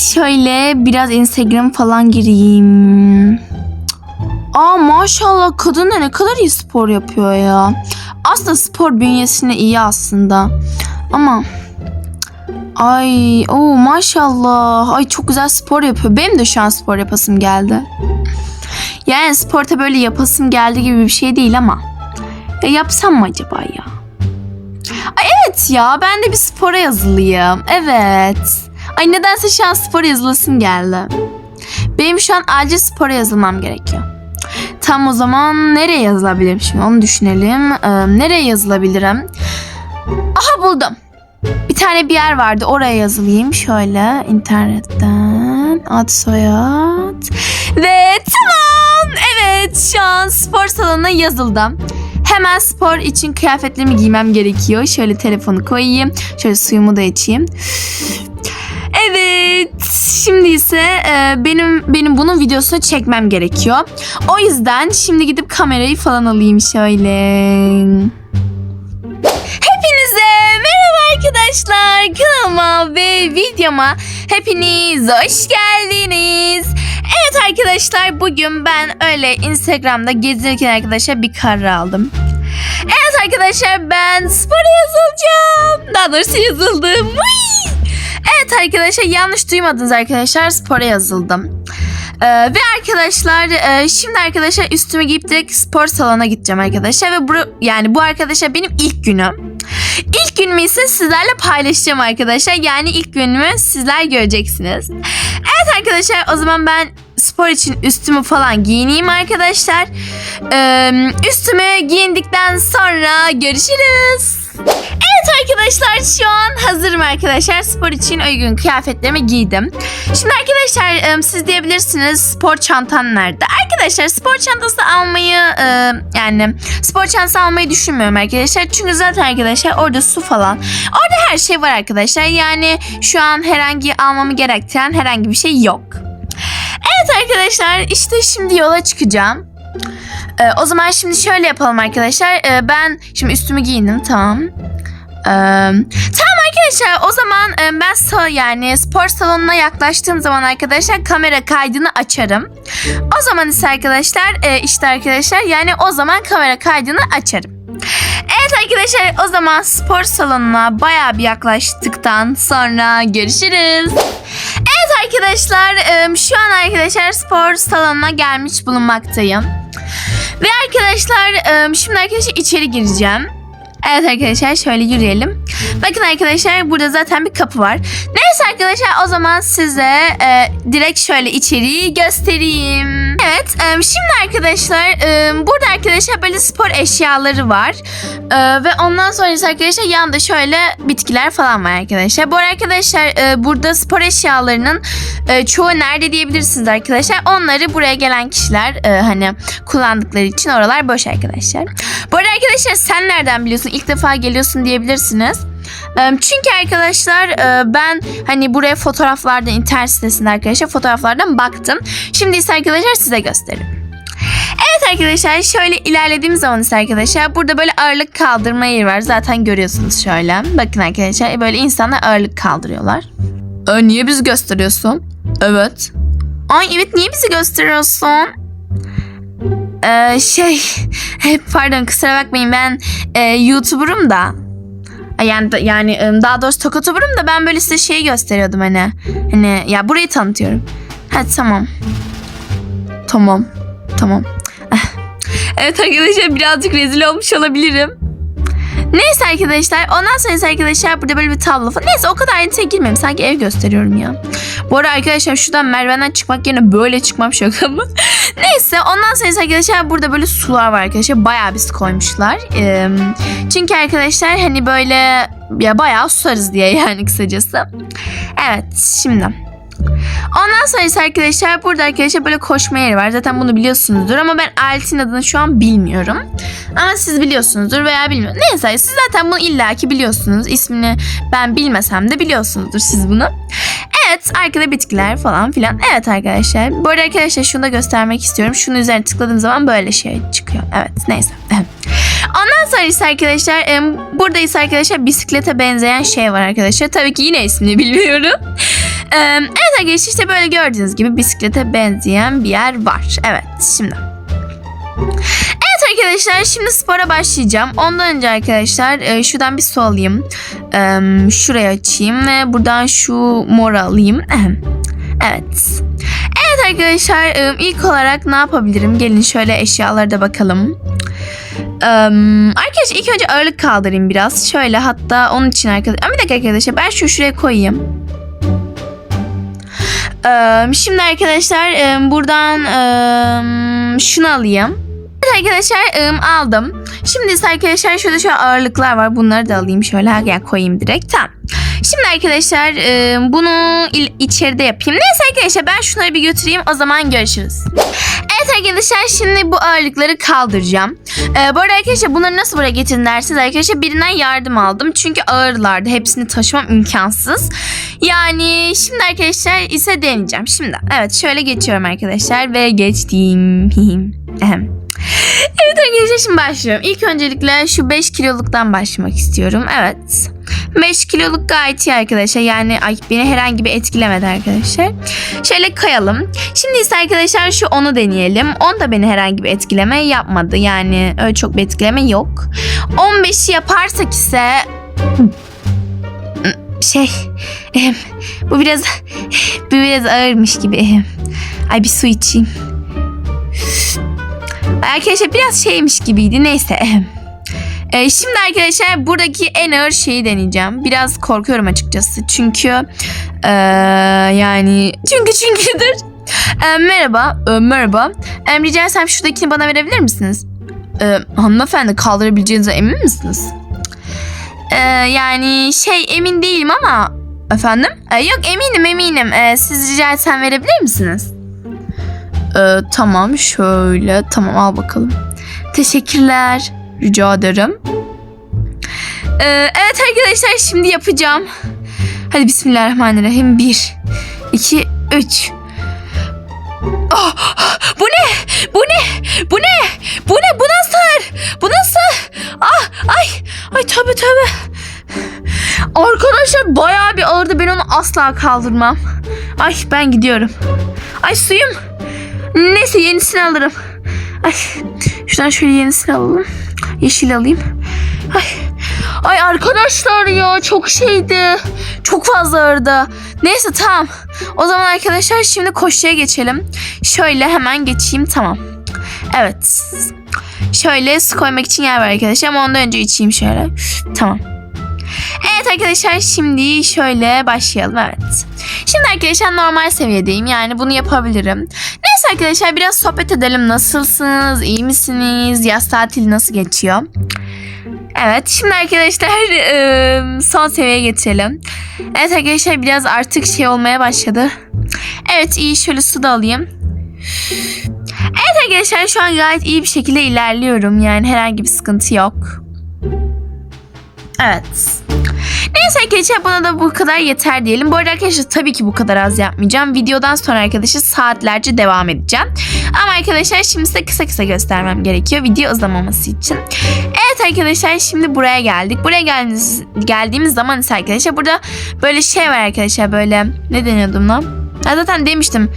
şöyle biraz Instagram falan gireyim. Aa maşallah kadın ne kadar iyi spor yapıyor ya. Aslında spor bünyesine iyi aslında. Ama ay o maşallah. Ay çok güzel spor yapıyor. Benim de şu an spor yapasım geldi. Yani sporta böyle yapasım geldi gibi bir şey değil ama. Ya yapsam mı acaba ya? Ay evet ya ben de bir spora yazılıyım. Evet. Ay nedense şu an spora yazılasım geldi. Benim şu an acil spora yazılmam gerekiyor. Tam o zaman nereye yazılabilirim şimdi onu düşünelim. Ee, nereye yazılabilirim? Aha buldum. Bir tane bir yer vardı oraya yazılayım şöyle internetten ad soyad ve tamam evet şu an spor salonuna yazıldım. Hemen spor için kıyafetlerimi giymem gerekiyor. Şöyle telefonu koyayım. Şöyle suyumu da içeyim. Şimdi ise e, benim benim bunun videosunu çekmem gerekiyor. O yüzden şimdi gidip kamerayı falan alayım şöyle. Hepinize merhaba arkadaşlar. Kanalıma ve videoma hepiniz hoş geldiniz. Evet arkadaşlar bugün ben öyle Instagram'da gezinirken arkadaşlar bir karar aldım. Evet arkadaşlar ben spora yazılacağım. Daha doğrusu yazıldım. Whee! Evet arkadaşlar yanlış duymadınız arkadaşlar spora yazıldım. Ee, ve arkadaşlar e, şimdi arkadaşlar üstümü giyip direkt spor salonuna gideceğim arkadaşlar ve bu yani bu arkadaşlar benim ilk günüm. İlk günümü ise sizlerle paylaşacağım arkadaşlar. Yani ilk günümü sizler göreceksiniz. Evet arkadaşlar o zaman ben spor için üstümü falan giyineyim arkadaşlar. Ee, üstümü giyindikten sonra görüşürüz. Evet arkadaşlar şu an hazırım arkadaşlar. Spor için uygun kıyafetlerimi giydim. Şimdi arkadaşlar siz diyebilirsiniz spor çantan nerede? Arkadaşlar spor çantası almayı yani spor çantası almayı düşünmüyorum arkadaşlar. Çünkü zaten arkadaşlar orada su falan. Orada her şey var arkadaşlar. Yani şu an herhangi almamı gerektiren herhangi bir şey yok. Evet arkadaşlar işte şimdi yola çıkacağım. Ee, o zaman şimdi şöyle yapalım arkadaşlar. Ee, ben şimdi üstümü giyindim tamam. Tamam arkadaşlar o zaman ben sağ yani spor salonuna yaklaştığım zaman arkadaşlar kamera kaydını açarım. O zaman ise arkadaşlar e, işte arkadaşlar yani o zaman kamera kaydını açarım. Evet arkadaşlar o zaman spor salonuna bayağı bir yaklaştıktan sonra görüşürüz. Evet arkadaşlar şu an arkadaşlar spor salonuna gelmiş bulunmaktayım. Ve arkadaşlar şimdi arkadaşlar içeri gireceğim. Evet arkadaşlar şöyle yürüyelim. Bakın arkadaşlar burada zaten bir kapı var. Neyse arkadaşlar o zaman size e, direkt şöyle içeriği göstereyim. Evet e, şimdi arkadaşlar e, burada arkadaşlar böyle spor eşyaları var. E, ve ondan sonra arkadaşlar yanında şöyle bitkiler falan var arkadaşlar. Bu arkadaşlar burada spor eşyalarının çoğu nerede diyebilirsiniz arkadaşlar. Onları buraya gelen kişiler hani kullandıkları için oralar boş arkadaşlar. Bu arkadaşlar sen nereden biliyorsun? İlk defa geliyorsun diyebilirsiniz. Çünkü arkadaşlar e, ben hani buraya fotoğraflardan internet sitesinde arkadaşlar fotoğraflardan baktım. Şimdi ise arkadaşlar size göstereyim. Evet arkadaşlar şöyle ilerlediğim zaman ise arkadaşlar burada böyle ağırlık kaldırma yeri var. Zaten görüyorsunuz şöyle. Bakın arkadaşlar böyle insanlar ağırlık kaldırıyorlar. E, niye bizi gösteriyorsun? Evet. Ay evet niye bizi gösteriyorsun? Ee, şey pardon kusura bakmayın ben e, YouTuber'ım da. Yani yani daha doğrusu Tokotuber'ım da ben böyle size şeyi gösteriyordum hani. Hani ya burayı tanıtıyorum. Ha tamam. Tamam. Tamam. Eh. Evet arkadaşlar birazcık rezil olmuş olabilirim. Neyse arkadaşlar ondan sonra arkadaşlar burada böyle bir tablo falan. Neyse o kadar ayrıntıya girmeyeyim. Sanki ev gösteriyorum ya. Bu arada arkadaşlar şuradan merdivenden çıkmak yerine böyle çıkmam şaka mı? Neyse ondan sonra arkadaşlar burada böyle sular var arkadaşlar. Bayağı su koymuşlar. Çünkü arkadaşlar hani böyle ya bayağı susarız diye yani kısacası. Evet şimdi. Ondan sonra ise arkadaşlar burada arkadaşlar böyle koşma yeri var. Zaten bunu biliyorsunuzdur ama ben aletin adını şu an bilmiyorum. Ama siz biliyorsunuzdur veya bilmiyorum. Neyse siz zaten bunu illaki biliyorsunuz. İsmini ben bilmesem de biliyorsunuzdur siz bunu. Evet arkada bitkiler falan filan. Evet arkadaşlar. Bu arada arkadaşlar şunu da göstermek istiyorum. Şunun üzerine tıkladığım zaman böyle şey çıkıyor. Evet neyse. Ondan sonra ise arkadaşlar em, burada ise arkadaşlar bisiklete benzeyen şey var arkadaşlar. Tabii ki yine ismini bilmiyorum. Ee, evet arkadaşlar işte böyle gördüğünüz gibi bisiklete benzeyen bir yer var. Evet şimdi. Arkadaşlar şimdi spora başlayacağım. Ondan önce arkadaşlar e, şuradan bir su alayım. E, şuraya açayım ve buradan şu mor alayım. Evet. Evet arkadaşlar e, ilk olarak ne yapabilirim? Gelin şöyle eşyalara da bakalım. Ee, arkadaşlar ilk önce ağırlık kaldırayım biraz. Şöyle hatta onun için arkadaşlar. Bir dakika arkadaşlar ben şunu şuraya koyayım. Ee, şimdi arkadaşlar e, buradan e, şunu alayım. Arkadaşlar e, aldım. Şimdi arkadaşlar şurada şu ağırlıklar var. Bunları da alayım şöyle yani koyayım direkt. Tamam. Şimdi arkadaşlar e, bunu içeride yapayım. Neyse arkadaşlar ben şunları bir götüreyim. O zaman görüşürüz. Evet arkadaşlar şimdi bu ağırlıkları kaldıracağım. Ee, bu arada arkadaşlar bunları nasıl buraya getirin dersiniz arkadaşlar birinden yardım aldım. Çünkü ağırlardı. Hepsini taşımam imkansız. Yani şimdi arkadaşlar ise deneyeceğim. Şimdi evet şöyle geçiyorum arkadaşlar ve geçtim. Arkadaşlar şimdi başlıyorum. İlk öncelikle şu 5 kiloluktan başlamak istiyorum. Evet. 5 kiloluk gayet iyi arkadaşlar. Yani ay, beni herhangi bir etkilemedi arkadaşlar. Şöyle kayalım. Şimdi ise arkadaşlar şu onu deneyelim. On da beni herhangi bir etkileme yapmadı. Yani öyle çok bir etkileme yok. 15'i yaparsak ise şey bu biraz bu biraz ağırmış gibi. Ay bir su içeyim. Arkadaşlar biraz şeymiş gibiydi. Neyse. Ee, şimdi arkadaşlar buradaki en ağır şeyi deneyeceğim. Biraz korkuyorum açıkçası. Çünkü eee, yani çünkü çünküdür. Ee, merhaba, e, merhaba. Ee, rica etsem şuradakini bana verebilir misiniz? Ee, hanımefendi kaldırabileceğinize emin misiniz? Ee, yani şey emin değilim ama efendim? Ee, yok eminim eminim. Ee, siz rica etsem verebilir misiniz? Ee, tamam şöyle tamam al bakalım. Teşekkürler. Rica ederim. Ee, evet arkadaşlar şimdi yapacağım. Hadi bismillahirrahmanirrahim. Bir, iki, üç. Ah, bu ne? Bu ne? Bu ne? Bu ne? Bu nasıl? Bu nasıl? Ah, ay, ay tabii tabii. Arkadaşlar bayağı bir ağırdı. Ben onu asla kaldırmam. Ay ben gidiyorum. Ay suyum. Neyse yenisini alırım. Ay şuradan şöyle yenisini alalım. Yeşil alayım. Ay, ay arkadaşlar ya çok şeydi. Çok fazla ağırdı. Neyse tamam. O zaman arkadaşlar şimdi koşuya geçelim. Şöyle hemen geçeyim tamam. Evet. Şöyle su koymak için yer var arkadaşlar ama ondan önce içeyim şöyle. Tamam. Evet arkadaşlar şimdi şöyle başlayalım evet. Şimdi arkadaşlar normal seviyedeyim yani bunu yapabilirim. Neyse arkadaşlar biraz sohbet edelim. Nasılsınız? İyi misiniz? Yaz tatili nasıl geçiyor? Evet şimdi arkadaşlar son seviyeye geçelim. Evet arkadaşlar biraz artık şey olmaya başladı. Evet iyi şöyle su da alayım. Evet arkadaşlar şu an gayet iyi bir şekilde ilerliyorum. Yani herhangi bir sıkıntı yok. Evet. Neyse arkadaşlar bana da bu kadar yeter diyelim. Bu arada arkadaşlar tabii ki bu kadar az yapmayacağım. Videodan sonra arkadaşlar saatlerce devam edeceğim. Ama arkadaşlar şimdi size kısa kısa göstermem gerekiyor video uzamaması için. Evet arkadaşlar şimdi buraya geldik. Buraya geldiğimiz, geldiğimiz zaman ise arkadaşlar burada böyle şey var arkadaşlar böyle ne deniyordu lan? Ya zaten demiştim.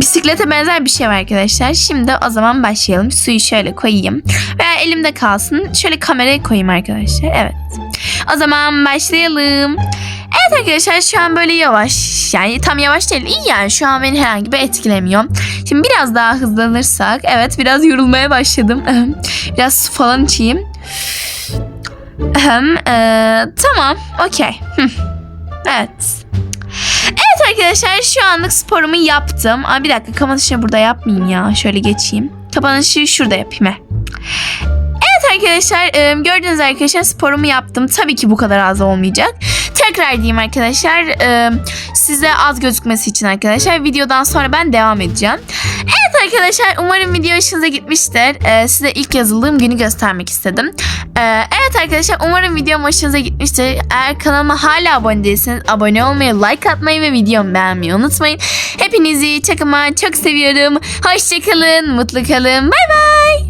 Bisiklete benzer bir şey var arkadaşlar. Şimdi o zaman başlayalım. Suyu şöyle koyayım. Veya elimde kalsın. Şöyle kameraya koyayım arkadaşlar. Evet. O zaman başlayalım. Evet arkadaşlar şu an böyle yavaş. Yani tam yavaş değil. iyi yani şu an beni herhangi bir etkilemiyor. Şimdi biraz daha hızlanırsak. Evet biraz yorulmaya başladım. biraz su falan içeyim. Eee, tamam. Okey. Evet. Evet arkadaşlar şu anlık sporumu yaptım. Aa, bir dakika kapanışı burada yapmayayım ya. Şöyle geçeyim. Kapanışı şurada yapayım. he. Arkadaşlar e, gördüğünüz arkadaşlar sporumu yaptım. Tabii ki bu kadar az olmayacak. Tekrar diyeyim arkadaşlar size az gözükmesi için arkadaşlar videodan sonra ben devam edeceğim. Evet arkadaşlar umarım video hoşunuza gitmiştir. E, size ilk yazıldığım günü göstermek istedim. E, evet arkadaşlar umarım videom hoşunuza gitmiştir. Eğer kanalıma hala abone değilseniz abone olmayı, like atmayı ve videomu beğenmeyi unutmayın. Hepinizi çok ama çok seviyorum. Hoşçakalın, mutlu kalın. Bay bay.